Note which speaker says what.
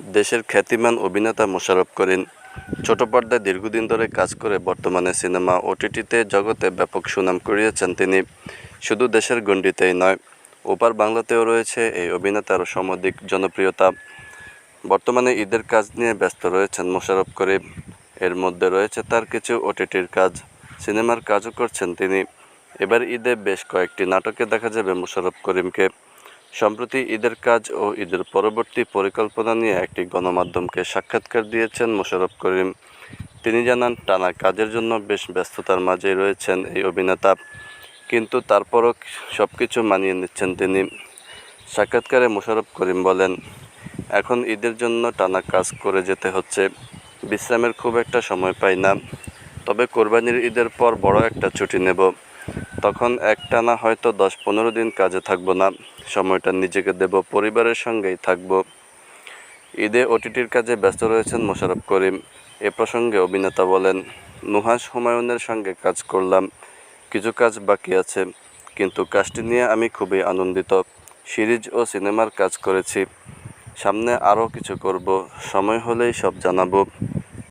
Speaker 1: দেশের খ্যাতিমান অভিনেতা মোশাররফ করিম ছোট পর্দায় দীর্ঘদিন ধরে কাজ করে বর্তমানে সিনেমা ওটিটিতে জগতে ব্যাপক সুনাম কুড়িয়েছেন তিনি। শুধু দেশের গণ্ডিতেই নয়, ওপার বাংলাতেও রয়েছে এই অভিনেতার সমধিক জনপ্রিয়তা। বর্তমানে ঈদের কাজ নিয়ে ব্যস্ত রয়েছেন মোশাররফ করিম। এর মধ্যে রয়েছে তার কিছু ওটিটির কাজ। সিনেমার কাজও করছেন তিনি। এবার ঈদে বেশ কয়েকটি নাটকে দেখা যাবে মোশাররফ করিমকে। সম্প্রতি ঈদের কাজ ও ঈদের পরবর্তী পরিকল্পনা নিয়ে একটি গণমাধ্যমকে সাক্ষাৎকার দিয়েছেন মোশাররফ করিম। তিনি জানান, টানা কাজের জন্য বেশ ব্যস্ততার মাঝেই রয়েছেন এই অভিনেতা, কিন্তু তারপরও সব কিছু মানিয়ে নিচ্ছেন তিনি। সাক্ষাৎকারে মোশাররফ করিম বলেন, এখন ঈদের জন্য টানা কাজ করে যেতে হচ্ছে। বিশ্রামের খুব একটা সময় পাই না। তবে কোরবানির ঈদের পর বড় একটা ছুটি নেব। তখন একটানা হয়তো দশ পনেরো দিন কাজে থাকব না, সময়টা নিজেকে দেব, পরিবারের সঙ্গেই থাকব। ঈদে ওটিটির কাজে ব্যস্ত রয়েছেন মোশারফ করিম। এ প্রসঙ্গে অভিনেতা বলেন, নুহাস হুমায়ুনের সঙ্গে কাজ করলাম, কিছু কাজ বাকি আছে, কিন্তু কাজটি নিয়ে আমি খুবই আনন্দিত। সিরিজ ও সিনেমার কাজ করেছি, সামনে আরও কিছু করব, সময় হলেই সব জানাব।